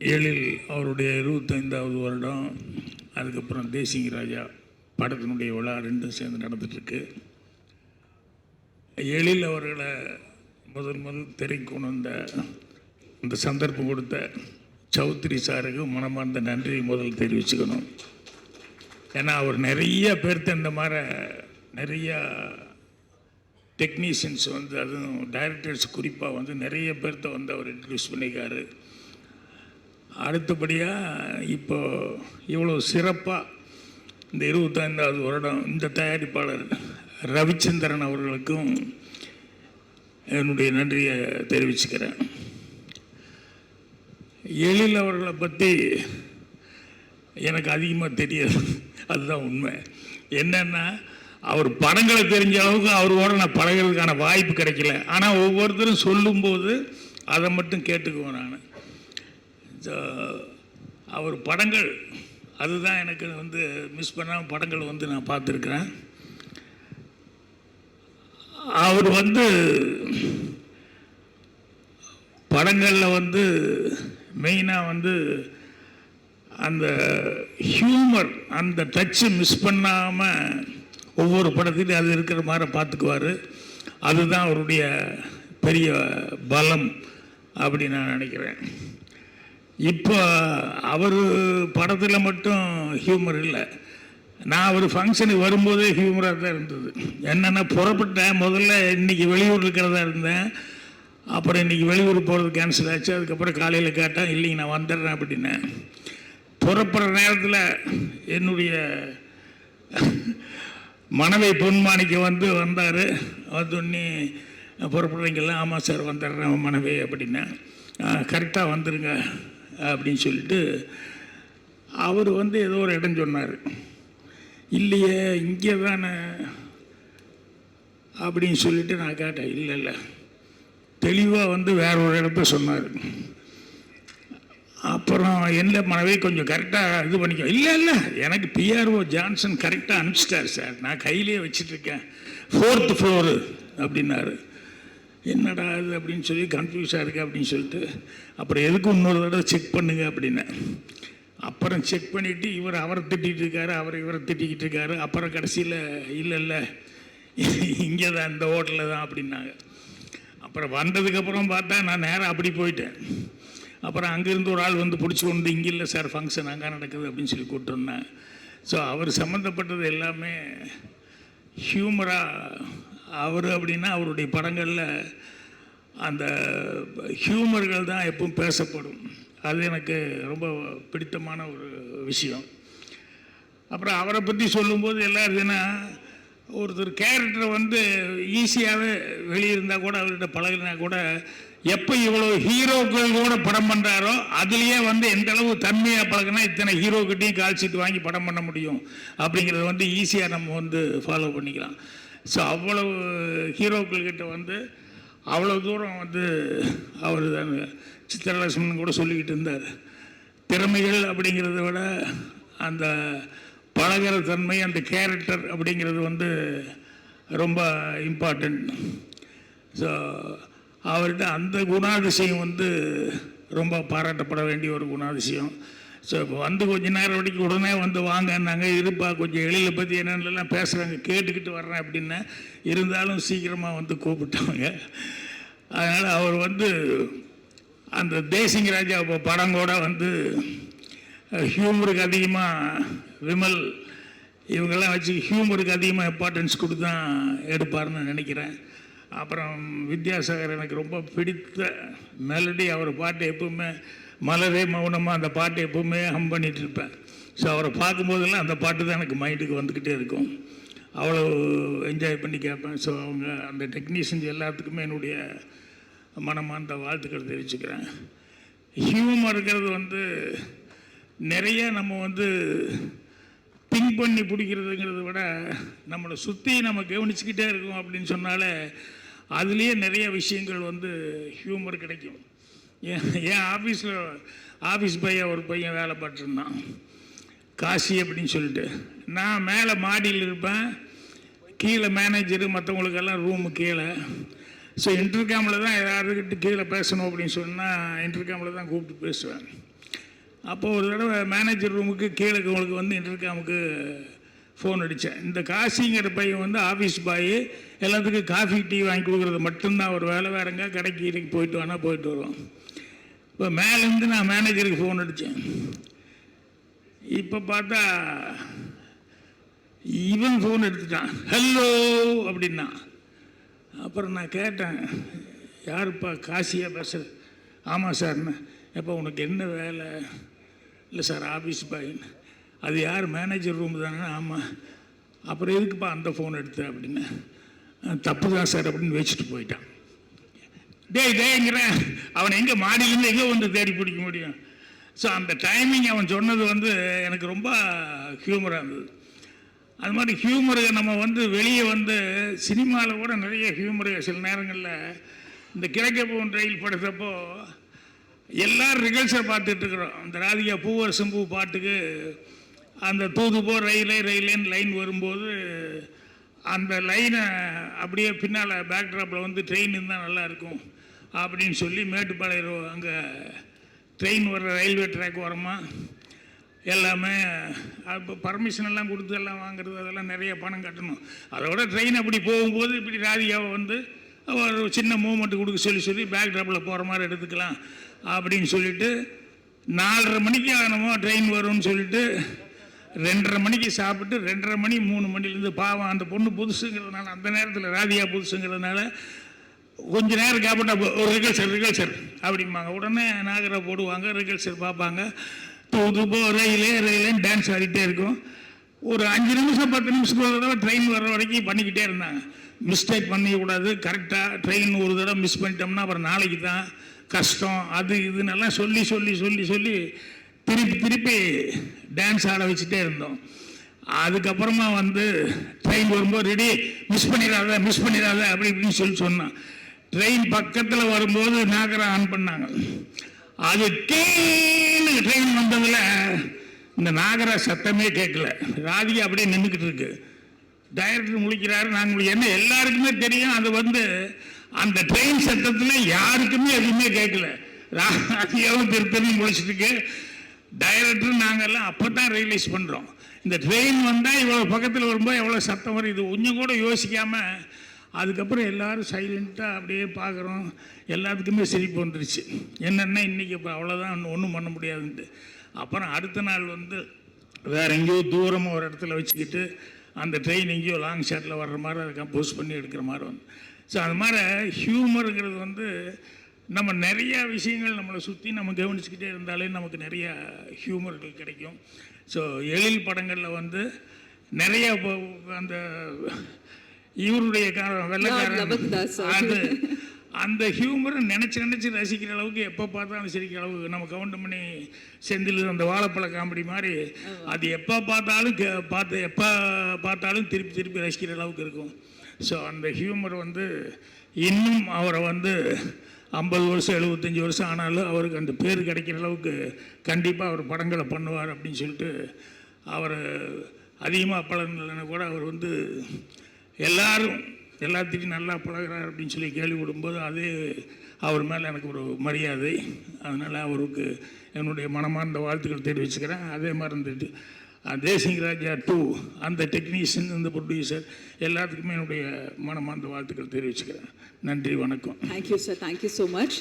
ஏழில் அவருடைய இருபத்தைந்தாவது வருடம் அதுக்கப்புறம் தேசிங்க ராஜா படத்தினுடைய விழா ரெண்டும் சேர்ந்து நடந்துட்டுருக்கு. எழில் அவர்களை முதல் முதல் திரைக்கு கொண்டு வந்த இந்த சந்தர்ப்பம் கொடுத்த சௌத்ரி சாருக்கு மனமார்ந்த நன்றி முதல் தெரிவிச்சுக்கணும். ஏன்னா அவர் நிறைய பேர்த்த இந்த மாதிரி நிறையா டெக்னீஷியன்ஸ் வந்து அதுவும் டைரக்டர்ஸ் குறிப்பாக வந்து நிறைய பேர்த்த வந்து அவர் இன்ட்ரடியூஸ் பண்ணிக்கார் அடுத்தபடியாக இப்போ இவ்வளோ சிறப்பாக இந்த இருபத்தைந்தாவது வருடம் இந்த தயாரிப்பாளர் ரவிச்சந்திரன் அவர்களுக்கும் என்னுடைய நன்றியை தெரிவிச்சுக்கிறேன். எழில் அவர்களை பற்றி எனக்கு அதிகமாக தெரியாது. அதுதான் உண்மை. என்னென்னா அவர் படங்களை தெரிஞ்ச அளவுக்கு அவரோட நான் பழகிறதுக்கான வாய்ப்பு கிடைக்கல. ஆனால் ஒவ்வொருத்தரும் சொல்லும்போது அதை மட்டும் கேட்டுக்குவேன் நான். அவர் படங்கள். அதுதான் எனக்கு வந்து மிஸ் பண்ணாமல் படங்கள் வந்து நான் பார்த்துருக்குறேன். அவர் வந்து படங்களில் வந்து மெயினாக வந்து அந்த ஹியூமர் அந்த டச்சு மிஸ் பண்ணாமல் ஒவ்வொரு படத்துலையும் அது இருக்கிற மாதிரி பார்த்துக்குவார். அதுதான் அவருடைய பெரிய பலம் அப்படி நான் நினைக்கிறேன். இப்போ அவர் படத்தில் மட்டும் ஹியூமர் இல்லை. நான் ஒரு ஃபங்க்ஷனுக்கு வரும்போதே ஹியூமராக தான் இருந்தது. என்னென்னா புறப்பட்டேன். முதல்ல இன்றைக்கி வெளியூர் இருக்கிறதா இருந்தேன். அப்புறம் இன்றைக்கி வெளியூர் போகிறது கேன்சல் ஆச்சு. அதுக்கப்புறம் காலையில் கேட்டேன் இல்லைங்க நான் வந்துடுறேன் அப்படின்னேன் புறப்படுற நேரத்தில் என்னுடைய மனைவி பொன்மானிக்க வந்து வந்தார். வந்தோடனே புறப்படுறீங்களா ஆமாம் சார் வந்துடுறேன் மனைவி அப்படின்னேன் கரெக்டாக வந்துடுங்க அப்படின்னு சொல்லிட்டு அவர் வந்து ஏதோ ஒரு இடம் சொன்னார். இல்லையே இங்கே தானே? அப்படின்னு சொல்லிட்டு நான் கேட்டேன் இல்லை இல்லை. தெளிவாக வந்து வேற ஒரு இடத்த சொன்னார். அப்புறம் என்ன மனைவி கொஞ்சம் கரெக்டாக இது பண்ணிக்கோ. இல்லை இல்லை எனக்கு பிஆர்ஓ ஜான்சன் கரெக்டாக அனுப்பிச்சிட்டார் சார். நான் கையிலேயே வச்சிட்ருக்கேன் ஃபோர்த்து ஃப்ளோரு அப்படின்னாரு. என்னடா இது அப்படின்னு சொல்லி கன்ஃபியூஸாக இருக்குது அப்படின்னு சொல்லிட்டு அப்புறம் எதுக்கு இன்னொரு தடவை செக் பண்ணுங்க அப்படின்னேன் அப்புறம் செக் பண்ணிவிட்டு இவர் அவரை திட்டிகிட்டு இருக்காரு அவர் இவரை திட்டிக்கிட்டு இருக்காரு. அப்புறம் கடைசியில் இல்லை இல்லை இங்கே தான் இந்த ஹோட்டலில் தான் அப்படின்னாங்க. அப்புறம் வந்ததுக்கப்புறம் பார்த்தா நான் நேராக அப்படி போயிட்டேன். அப்புறம் அங்கேருந்து ஒரு ஆள் வந்து பிடிச்சி கொண்டு இங்கே இல்லை சார் ஃபங்க்ஷன் அங்கே நடக்குது அப்படின்னு சொல்லி கூப்பிட்டு வந்தேன் ஸோ அவர் சம்மந்தப்பட்டது எல்லாமே ஹியூமராக அவர் அப்படின்னா அவருடைய படங்களில் அந்த ஹியூமர்கள் தான் எப்பவும் பேசப்படும். அது எனக்கு ரொம்ப பிடித்தமான ஒரு விஷயம். அப்புறம் அவரை பற்றி சொல்லும்போது எல்லாரும் ஒருத்தர் கேரக்டரை வந்து ஈஸியாகவே வெளியே இருந்தால் கூட அவர்கிட்ட பழகினா கூட எப்போ இவ்வளோ ஹீரோக்கள் கூட படம் பண்ணுறாரோ அதுலேயே வந்து எந்த அளவு தன்மையாக பழகினா இத்தனை ஹீரோக்கிட்டையும் கால் வாங்கி படம் பண்ண முடியும். அப்படிங்கிறத வந்து ஈஸியாக நம்ம வந்து ஃபாலோ பண்ணிக்கலாம். ஸோ அவ்வளவு ஹீரோக்கள்கிட்ட வந்து அவ்வளோ தூரம் வந்து அவர் தான் சித்திரலட்சுமன் கூட சொல்லிக்கிட்டு இருந்தார். திறமைகள் அப்படிங்கிறத விட அந்த பழகிற தன்மை அந்த கேரக்டர் அப்படிங்கிறது வந்து ரொம்ப இம்பார்ட்டண்ட் ஸோ அவர்கிட்ட அந்த குணாதிசயம் வந்து ரொம்ப பாராட்டப்பட வேண்டிய ஒரு குணாதிசயம். ஸோ இப்போ வந்து கொஞ்ச நேரம் வரைக்கும் உடனே வந்து வாங்கன்னாங்க. இருப்பா கொஞ்சம் எழில பற்றி என்னென்னலாம் பேசுகிறாங்க கேட்டுக்கிட்டு வர்றேன் அப்படின்னா இருந்தாலும் சீக்கிரமாக வந்து கூப்பிட்டாங்க. அதனால் அவர் வந்து அந்த தேசிங் ராஜா படம் கூட வந்து ஹியூமருக்கு அதிகமாக விமல் இவங்கெல்லாம் வச்சு ஹியூமருக்கு அதிகமாக இம்பார்ட்டன்ஸ் கொடுத்து தான் எடுப்பார்னு நினைக்கிறேன். அப்புறம் வித்யாசாகர் எனக்கு ரொம்ப பிடித்த மெலடி அவர் பாட்டு எப்பவுமே மலரே மௌனமாக அந்த பாட்டை எப்பவுமே ஹம் பண்ணிட்டு இருப்பேன். ஸோ அவரை பார்க்கும்போதெல்லாம் அந்த பாட்டு தான் எனக்கு மைண்டுக்கு வந்துக்கிட்டே இருக்கும். அவ்வளோ என்ஜாய் பண்ணி கேட்பேன். ஸோ அவங்க அந்த டெக்னீஷியன்ஸ் எல்லாத்துக்குமே என்னுடைய மனமார்ந்த வாழ்த்துக்கள் தெரிவிச்சுக்கிறேன். ஹியூமர் இருக்கிறது வந்து நிறைய நம்ம வந்து திங்க் பண்ணி பிடிக்கிறதுங்கிறத விட நம்மளை சுற்றி நம்ம கவனிச்சுக்கிட்டே இருக்கோம் அப்படின்னு சொன்னாலே அதுலேயே நிறைய விஷயங்கள் வந்து ஹியூமர் கிடைக்கும். என் என் ஆஃபீஸில் ஆஃபீஸ் பையன் ஒரு பையன் வேலை பார்த்துருந்தான் காசி அப்படின்னு சொல்லிட்டு. நான் மேலே மாடியில் இருப்பேன். கீழே மேனேஜரு மற்றவங்களுக்கெல்லாம் ரூமு கீழே. ஸோ இன்டர்காமில் தான் யாருக்கிட்ட கீழே பேசணும் அப்படின்னு சொன்னால் இன்டர்காமில் தான் கூப்பிட்டு பேசுவேன். அப்போது ஒரு தடவை மேனேஜர் ரூமுக்கு கீழே உங்களுக்கு வந்து இன்டர்காமுக்கு ஃபோன் அடித்தேன். இந்த காசிங்கிற பையன் வந்து ஆஃபீஸ் பாய் எல்லாத்துக்கும் காஃபி டீ வாங்கி கொடுக்குறது மட்டும்தான். ஒரு வேலை வேறங்க கடைக்கு கீடைக்கு போயிட்டு வேணால் போயிட்டு வருவோம் இப்போ மேலேருந்து நான் மேனேஜருக்கு ஃபோன் அடித்தேன் இப்போ பார்த்தா இவன் ஃபோன் எடுத்துட்டான். ஹலோ அப்படின்னா. அப்புறம் நான் கேட்டேன் யாருப்பா காசியாக பேசுறது ஆமாம் சார்ண்ணே எப்போ உனக்கு என்ன வேலை? இல்லை சார் ஆஃபீஸ் பாயின்னு அது யார்? மேனேஜர் ரூம் தானே. ஆமாம் அப்புறம் எதுக்குப்பா அந்த ஃபோன் எடுத்த? அப்படின்னு தப்பு தான் சார் அப்படின்னு வச்சுட்டு போயிட்டான். டேய் டேங்கிறேன் அவனை எங்கே மாடியிலேருந்து எங்கே வந்து தேடி பிடிக்க முடியும்? ஸோ அந்த டைமிங் அவன் சொன்னது வந்து எனக்கு ரொம்ப ஹியூமராக இருந்தது. அது மாதிரி ஹியூமரை நம்ம வந்து வெளியே வந்து சினிமாவில் கூட நிறைய ஹியூமரு சில நேரங்களில் இந்த கிழக்கே போன் ரயில் படுத்தப்போ எல்லாரும் ரிகல்ஸை பார்த்துட்ருக்குறோம் இந்த அந்த ராதிகா பூவர் பூ பாட்டுக்கு அந்த தூது போ ரயிலே ரயிலேன்னு லைன் வரும்போது அந்த லைனை அப்படியே பின்னால் பேக்ட்ராப்பில் வந்து ட்ரெயின் இருந்தால் நல்லாயிருக்கும் அப்படின்னு சொல்லி மேட்டுப்பாளையம் அங்கே ட்ரெயின் வர்ற ரயில்வே ட்ராக் வரமா எல்லாமே அப்போ பர்மிஷன் எல்லாம் கொடுத்து எல்லாம் வாங்குறது அதெல்லாம் நிறைய பணம் கட்டணும். அதோட ட்ரெயின் அப்படி போகும்போது இப்படி ராதிகாவை வந்து ஒரு சின்ன மூமெண்ட் கொடுக்க சொல்லி சொல்லி பேக் ட்ராப்பில் போகிற மாதிரி எடுத்துக்கலாம் அப்படின்னு சொல்லிட்டு நாலரை மணிக்கு ஆகணுமோ ட்ரெயின் வரும்னு சொல்லிட்டு ரெண்டரை மணிக்கு சாப்பிட்டு ரெண்டரை மணி மூணு மணிலேருந்து பாவம் அந்த பொண்ணு புதுசுங்கிறதுனால அந்த நேரத்தில் ராதியா புதுசுங்கிறதுனால கொஞ்ச நேரம் கேப்பட்டா ஒரு ரிகல்சர் ரிகல்சர் அப்படிம்பாங்க. உடனே நாகரை போடுவாங்க ரிகல்சர் பார்ப்பாங்க. தூது போ ரயிலே ரயிலேன்னு டான்ஸ் ஆடிட்டே இருக்கும். ஒரு அஞ்சு நிமிஷம் பத்து நிமிஷத்துக்கு ஒரு தடவை ட்ரெயின் வர்ற வரைக்கும் பண்ணிக்கிட்டே இருந்தாங்க. மிஸ்டேக் பண்ணிக்கூடாது கரெக்டாக ட்ரெயின் ஒரு தடவை மிஸ் பண்ணிட்டோம்னா அப்புறம் நாளைக்கு தான் கஷ்டம். அது இதுன்னெல்லாம் சொல்லி சொல்லி சொல்லி சொல்லி திருப்பி திருப்பி டான்ஸ் ஆட வச்சுட்டே இருந்தோம். அதுக்கப்புறமா வந்து ட்ரெயின் வரும்போது ரெடி மிஸ் பண்ணிடாத மிஸ் பண்ணிடாத அப்படி இப்படின்னு சொல்லி சொன்னான். ட்ரெயின் பக்கத்தில் வரும்போது நாகரை ஆன் பண்ணாங்க. அது கீழே ட்ரெயின் வந்ததில் இந்த நாகரா சத்தமே கேட்கல. ராதிகா அப்படியே நின்றுக்கிட்டு இருக்கு. டைரக்டர் முழிக்கிறாரு. நாங்கள் என்ன எல்லாருக்குமே தெரியும். அது வந்து அந்த ட்ரெயின் சத்தத்தில் யாருக்குமே எதுவுமே கேட்கல. ராதிகாவும் திருத்தனும் முழிச்சிருக்கு. இருக்கு டைரக்டர் நாங்கெல்லாம் அப்போ தான் ரியலைஸ் பண்ணுறோம் இந்த ட்ரெயின் வந்தால் இவ்வளோ பக்கத்தில் வரும்போது எவ்வளோ சத்தம் வரும் இது கொஞ்சம் கூட யோசிக்காமல் அதுக்கப்புறம் எல்லோரும் சைலண்ட்டாக அப்படியே பார்க்குறோம். எல்லாத்துக்குமே சிரிப்பு வந்துருச்சு. என்னென்னா இன்றைக்கி இப்போ அவ்வளோதான் ஒன்றும் பண்ண முடியாதுன்ட்டு. அப்புறம் அடுத்த நாள் வந்து வேறு எங்கேயோ தூரமாக ஒரு இடத்துல வச்சுக்கிட்டு அந்த ட்ரெயின் எங்கேயோ லாங் ஷாட்டில் வர்ற மாதிரி அதை கம்போஸ் பண்ணி எடுக்கிற மாதிரி வந்து. ஸோ அது மாதிரி ஹியூமருங்கிறது வந்து நம்ம நிறையா விஷயங்கள் நம்மளை சுற்றி நம்ம கவனிச்சுக்கிட்டே இருந்தாலே நமக்கு நிறையா ஹியூமர்கள் கிடைக்கும். ஸோ எழில் படங்களில் வந்து நிறையா இப்போ அந்த இவருடைய காரணம் வெள்ளக்காரன். அந்த ஹியூமரை நினச்சி நினச்சி ரசிக்கிற அளவுக்கு எப்போ பார்த்தாலும் சிரிக்கிற அளவுக்கு நம்ம கவுண்டமணி செந்தில் அந்த வாழைப்பழ காமெடி மாதிரி அது எப்போ பார்த்தாலும் கே- பார்த்து எப்போ பார்த்தாலும் திருப்பி திருப்பி ரசிக்கிற அளவுக்கு இருக்கும். ஸோ அந்த ஹியூமர் வந்து இன்னும் அவரை வந்து ஐம்பது வருஷம் எழுபத்தஞ்சி வருஷம் ஆனாலும் அவருக்கு அந்த பேர் கிடைக்கிற அளவுக்கு கண்டிப்பாக அவர் படங்களை பண்ணுவார் அப்படின்னு சொல்லிட்டு அவர் அதிகமாக பழகலைன்னா கூட அவர் வந்து எல்லாரும் எல்லாத்துக்கும் நல்லா பழகிறார் அப்படின்னு சொல்லி கேள்விப்படும்போது அதே அவர் மேலே எனக்கு ஒரு மரியாதை. அதனால் அவருக்கு என்னுடைய மனமார்ந்த வாழ்த்துக்கள் தெரிவிச்சுக்கிறேன் அதே மாதிரி இருந்துட்டு தேசிங் ராஜா டூ அந்த டெக்னீஷியன் இந்த ப்ரொடியூசர் எல்லாத்துக்குமே என்னுடைய மனமார்ந்த வாழ்த்துக்கள் தெரிவிச்சுக்கிறேன் நன்றி வணக்கம். Thank you sir thank you so much.